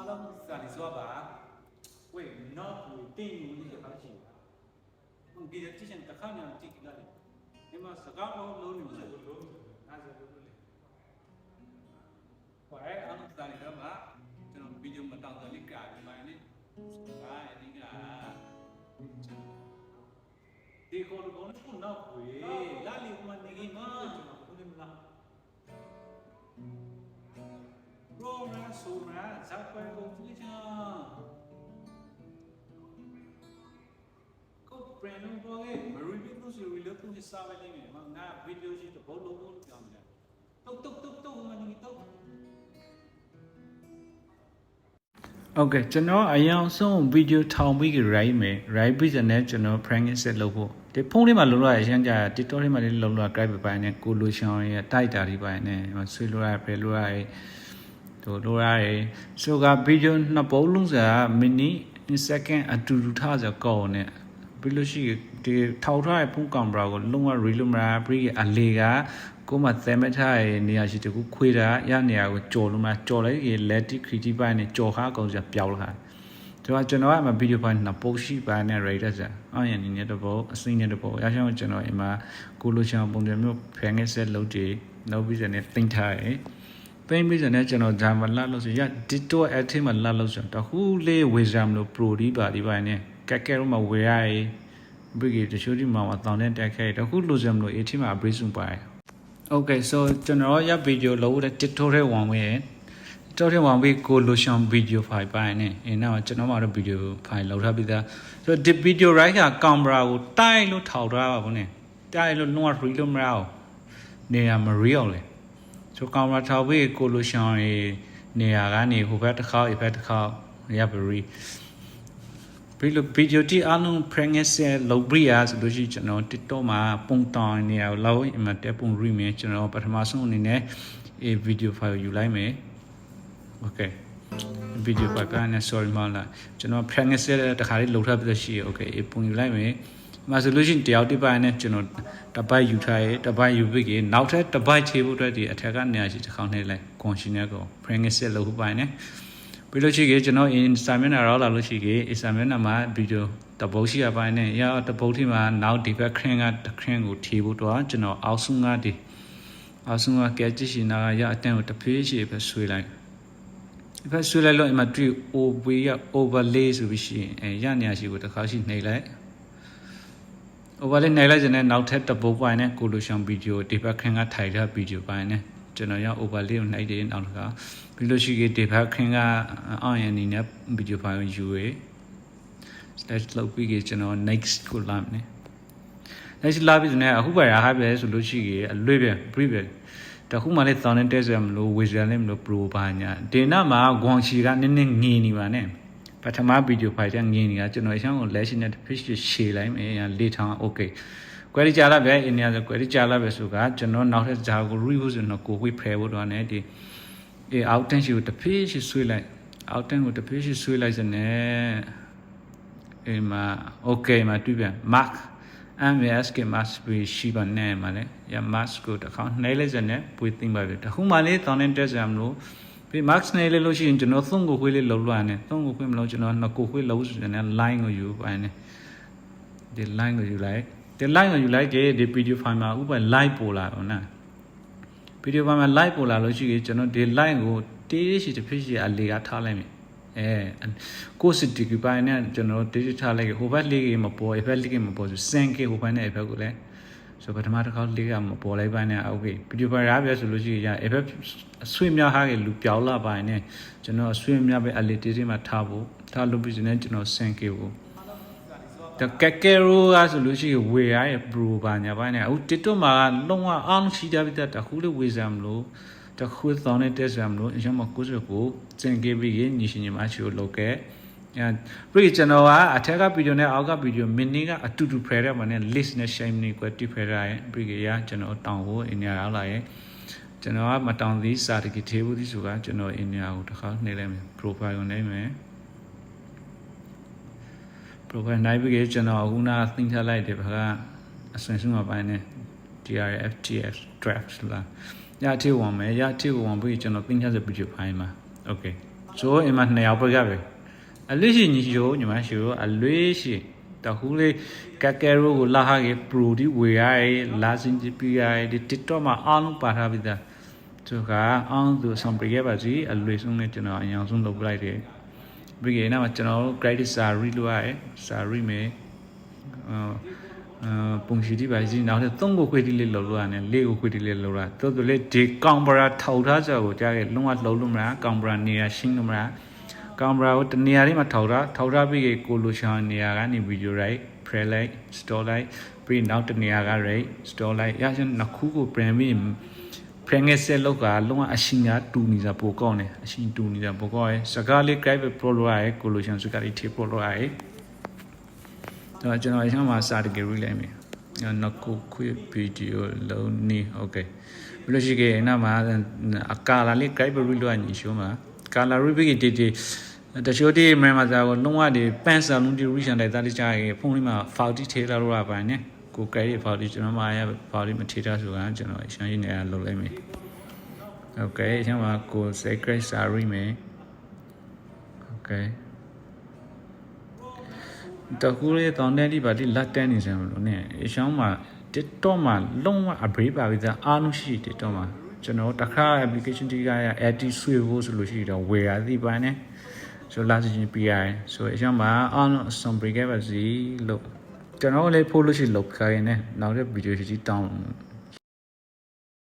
အားလုံးစာလီစွာပါဝေးနောက်ကိုတင်းယူနေရပါရှိဘုံဒီတိကျန်တခါညာတိကလာတယ်ဒီမှာစကားလုံးလုံးနေလို့လို့အားစလို့လေဝဲအားလုံးစာလီတော့ပါကျွန်တော်ဗီဒီယိုမတောင်းတယ်ကြာဒီမှာနေဟာဒီကဒီခေါ်လို့ကောင်းခုနောက် soma zakwa kokuja ko preno boge maribit no si rilo tu hisawa ni me ma na video si to bolo bolo kyam na tok tok tok tok ma ni tok ဟုတ်ကဲ့ကျွန်တော်အရင်ဆုံးဗီဒီယိုထောင်ပြီး right မယ် right vision နဲ့ကျွန်တော် pranking set လုပ်ဖို့ဒီဖုန်းလေးမှာလုံးလောက်ရရန်ကြာ TikTok လေးမှာလေးလုံးလောက် grab ပိုင်းနဲ့ collision ရဲ့ tight တာတွေပိုင်းနဲ့ဆွေးလို့ရပြေလို့ရ တို့လိုရတယ်ဆိုကဗီဒီယိုနှစ်ပုံလုံးစားမီနီ second အတူတူထားစကောင်းနဲ့ပြီးလို့ရှိရင်ဒီထောက်ထားတဲ့ဖုန်းကင်မရာကိုလုံးဝ reel လို့မရပြီးအလေကကိုမသဲမထားရဲ့နေရာရှိတကူခွေးတာရနေရာကိုကြော်လို့မကြော်လိုက်ရင် let it critic ပိုင်းနဲ့ကြော်ခါကောင်စပျောက်လာကျွန်တော်ကျွန်တော်ကမှဗီဒီယိုဖိုင်နှစ်ပုတ်ရှိပိုင်းနဲ့ rate ဆက်အောင်ရနေနေတဲ့ဘောအစိမ့်နေတဲ့ဘောရရှောင်းကျွန်တော်အမှကိုလိုချန်ပုံစံမျိုးဖန်ငယ်ဆက်လုပ်ကြည့်လုပ်ပြီးစနေတင်ထားတ ယ်သိမ့်ပြီးစနေကျွန်တော်ဂျာမလာလို့ဆိုရဒီတော့အထင်းမှာလာလို့ဆိုတော့ခုလေးဝေဇမ်လို့ pro ဒီပါဒီပိုင်းနဲ့ကက်ကဲတော့မဝေရရေးဘီဂီတချို့ဒီမှာတောင်းတဲ့တက်ခဲတခုလိုချင်လို့အထင်းမှာ break စုပါတယ် Okay so ကျွန်တော်ရဗီဒီယိုလုပ်တဲ့ TikTok ထဲဝင်ဝင် TikTok ထဲဝင်ပြီးကိုလိုရှောင်းဗီဒီယိုဖိုင်ပိုင်းနဲ့အဲနောက်ကျွန်တော်မှတော့ဗီဒီယိုဖိုင်လောက်ထားပြီးသားဆိုတော့ဒီဗီဒီယို right ကကင်မရာကိုတိုက်လို့ထောက်ထားပါဘူးနဲ့တိုက်လို့လုံးဝ free လို့မရအောင်နေရာမ real လေ ဆိုကင်မရာထောက်ပြီးကိုလိုရှောင်းရေနေရာကနေဟိုဘက်တစ်ခါဒီဘက်တစ်ခါရပါရီပြီးလို့ဗီဒီယိုတီအလုံး prank ဆက်လုပ်ပြီးရဆိုလို့ရှိရင်ကျွန်တော် TikTok မှာပုံတောင်းနေရလောက်အမှတက်ပုံရီမယ်ကျွန်တော်ပထမဆုံးအနေနဲ့အေဗီဒီယိုဖိုင်ကိုယူလိုက်မယ် Okay ဗီဒီယိုဖိုင်ကလည်း sorry မလားကျွန်တော် prank ဆက်တခါလေးလုပ်ထားပြီးတော့ရှိရ Okay အေပုံယူလိုက်မယ် မဆိုလို့ရှိရင်တယောက်တစ်ပိုင်းနဲ့ကျွန်တော်တပိုက်ယူထားရဲတပိုက်ယူပြီးကနောက်ထပ်တပိုက်ချေဖို့အတွက်ဒီအထက်ကနေရာရှိတစ်ခေါက်နှိပ်လိုက် conditioner ကို prank ဆက်လုပ်ဖို့ပိုင်းနဲ့ပြီးလို့ရှိရင်ကျွန်တော် Instagram နဲ့ရောက်လာလို့ရှိရင် Instagram နဲ့မှာဗီဒီယိုတပုတ်ရှိရပိုင်းနဲ့ရတပုတ်ထိမှာနောက်ဒီဘက်ခရင်ကတခရင်ကိုထေဖို့တော့ကျွန်တော်အောက်ဆုံးကဒီအောက်ဆုံးကကဲကြည့်ရှင်နာကရအတန်းကိုတဖေးရှိပဲဆွေးလိုက်ဒီဘက်ဆွေးလိုက်လို့အမတွေ့ over ရ overlay ဆိုပြီးရှိရင်အဲရနေရရှိကိုတစ်ခါရှိနှိပ်လိုက် overlay နှိပ်လိုက်တဲ့နောက်ထပ်တပုတ်ပိုင်းနဲ့ကိုလိုရှောင်းဗီဒီယိုဒီဘက်ခရင်ကထိုင်ထားဗီဒီယိုပိုင်းနဲ့ကျွန်တော်ရ overlay ကိုနှိပ်တယ်နောက်တစ်ခါပြီးလို့ရှိရင်ဒီဘက်ခင်းကအောင်ရနေနဲ့ဗီဒီယိုဖိုင်ကိုယူရ slash လုပ်ပြီးကြကျွန်တော် next ကိုလာမယ် next လာပြီးတဲ့အခုပါရဟာပဲဆိုလို့ရှိရင်အလွေ့ပြန် brief ပြန်တခုမှလည်းတောင်းတဲ့တက်စရမလို့ဝေစရလည်းမလို့ pro ပါညာဒီနာမှာဂွန်ချီကနည်းနည်းငင်နေပါနဲ့ ပထမဗီဒီယိုဖိုင်ကငင်နေတာကျွန်တော်အရှောင်းကိုလက်ရှိနဲ့ fish ရှေလိုက်မယ်လေးထောင် okay query ကြာလာပဲ in ရဆို query ကြာလာပဲဆိုကကျွန်တော်နောက်ထပ်ဂျာကို review ဆိုတော့ကိုဝိဖယ်ဖို့တော့ ਨੇ ဒီအေး out တန်းရှိကိုတစ်ဖေးရှိဆွေးလိုက် out တန်းကိုတစ်ဖေးရှိဆွေးလိုက်စနဲ့အေးမှာ okay မှာတွေ့ပြန် mark ms က must be ရှိပါနဲ့မှာလေရ must ကိုတစ်ခေါက်နှိုင်းလိုက်စနဲ့ပွေးသိမ့်ပါပြီတခုမှလေးတောင်းတဲ့တက်စရာမလို့ ပြီး max နေလေးလို့ရှိရင်ကျွန်တော်သုံးကိုခွေးလေးလုံးလွှမ်းနေသုံးကိုခွေးမလို့ကျွန်တော်နှစ်ကိုခွေးလုံးစနဲ့ line ကိုယူပိုင်းနေဒီ line ကိုယူလိုက်ဒီ line ကိုယူလိုက်ကြဒီ PDF file မှာဥပမာ live ပို့လာတော့နော်ဗီဒီယိုပါမှာ live ပို့လာလို့ရှိရင်ကျွန်တော်ဒီ live ကိုတေးရှိတစ်ဖြစ်ရှိအလေကထားလိုက်မယ်အဲကိုစစ်တီကပိုင်းနဲ့ကျွန်တော်တေးထားလိုက်ဟိုဘက်လေးကမပေါ်အဖက်လေးကမပေါ်ဆိုစင်ကေဟိုဘက်နဲ့အဖက်ကိုလည်း ဆိုပထမတစ်ခေါက်လေးကမပေါ်လိုက်ပိုင်းနဲ့โอเคဗီဒီယိုပါရပြဆိုလို့ရှိရင်အဖက်အဆွေးများဟာကလူပြောင်းလာပိုင်းနဲ့ကျွန်တော်အဆွေးများပဲအလေတေးတေးမှာထားဖို့ထားလို့ပြီးရင်ကျွန်တော်စင်ကေကိုတကက်ကဲရိုကဆိုလို့ရှိရင်ဝေရရဲ့ bro ဘာညာပိုင်းနဲ့အခု TikTok မှာလုံးဝအောင်ရှိကြပြီတခုလေးဝေစမ်းမလို့တခုသောင်းနဲ့တက်စမ်းမလို့အရင်မှကိုယ်စကိုစင်ကေပြီးညရှင်ညီမချီကိုလောက်ခဲ့ အဲပြီးကျွန်တော်ကအထက်ကဗီဒီယိုနဲ့အောက်ကဗီဒီယိုမင်းနေကအတူတူဖယ်ရမှာနဲ့ list နဲ့ shame နေကွတိဖယ်ရရဲ့ပြီးရကျွန်တော်တောင်းဖို့အင်ညာရောက်လာရဲ့ကျွန်တော်ကမတောင်းသေးစာတကီသေးဘူးဒီဆိုကကျွန်တော်အင်ညာကိုတစ်ခါနှိမ့်လိုက်မယ် profile ကိုနှိမ့်မယ် profile နိုင်ပြီးကျွန်တော်အခုနသင်ထားလိုက်တယ်ဘာကအဆွေဆုံးမှာပိုင်းနေ DRFTF draft လာရတိဝင်မယ်ရတိဝင်ပြီးကျွန်တော်သင်ထားတဲ့ video file မှာ okay ဆိုအင်မနှစ်ယောက်ပဲကပဲ အလေးရှိညီချိုညီမရှိုအလေးရှိတခုလေးကကဲရိုကိုလာဟာကေပရိုဒီဝေရဲလာစင်ဂျီပီရဲဒီ TikTok မှာအားလုံးပါထားပြီးသားသူကအောင်သူဆောင်ပြခဲ့ပါစီအလွေဆုံးနဲ့ကျွန်တော်အရင်ဆုံးလုပ်ပလိုက်တယ်ပြီးရင်နောက်ကျွန်တော်တို့ credit salary လို့ရတယ် salary မယ်အာအာပုံရှိတိပါစီနောက်တဲ့3ကိုခွေတိလေးလောက်လို့ရတယ်4ကိုခွေတိလေးလောက်တာတော်တော်လေးဒီကောင်ပရာထောက်ထားကြကိုကြားခဲ့လုံးဝလှုပ်လို့မလားကောင်ပရာနေရာရှင်းလို့မလား ကောင်ပရာကိုတနေရာလေးမှာထောက်ထားထောက်ထားပြီးကိုလိုရှောင်းနေရာကနေဗီဒီယိုရိုက် pre like store like ပြီးနောက်တနေရာက rate store like ရချင်းနှစ်ခုကို brand ပြီးဖရငယ်ဆက်လောက်ကလုံးဝအရှင်ညာတူနေတာပိုကောင်းတယ်အရှင်တူနေတာပိုကောင်းရဲ့စကားလေး drive pro လို့ရတယ်ကိုလိုရှင်စကားလေး tip pro လို့ရတယ်တော့ကျွန်တော်အရင်မှာစာတကယ်ရေးလိုက်မယ်နောက်ခုခွေဗီဒီယိုလုံးနေ okay ဘယ်လိုရှိခဲ့နာမှာအကာလာလေး drive လို့ရညီရှုံးမှာကာလာရီဘီတီတီ တချို့ဒီမြန်မာစာကိုလုံးဝဒီပန်ဆာလုံးဒီရီရှန်တဲ့တားလေးကြားရင်ဖုန်းလေးမှာ file တီထေးလာလို့ရပါနဲ့ကိုကဲရီ file တီကျွန်တော်မှာရ file လေးမထေးတာဆိုတာကျွန်တော်ရှင်းရင်းနေလုပ်လိုက်မယ် Okay အချင်းမှာကို secret salary မယ် Okay တကူလေးတောင်းတဲ့ဒီပါဒီလက်တန်းနေစမ်းမလို့ ਨੇ အရှောင်းမှာ TikTok မှာလုံးဝ upgrade ပါပြီးသားအားလုံးရှိ TikTok မှာကျွန်တော်တခါ application တီးကရ AD ဆွေဖို့ဆိုလို့ရှိတော့ဝယ်ရသည်ပါနဲ့ ဆိုလာချင်း PI ဆိုအရှောင်းမှာအားလုံးအဆုံးပြေခဲ့ပါစီလို့ကျွန်တော်လည်းဖို့လို့ရှိလောက်ခိုင်းနေနောက်တဲ့ဗီဒီယိုရှိတောင်း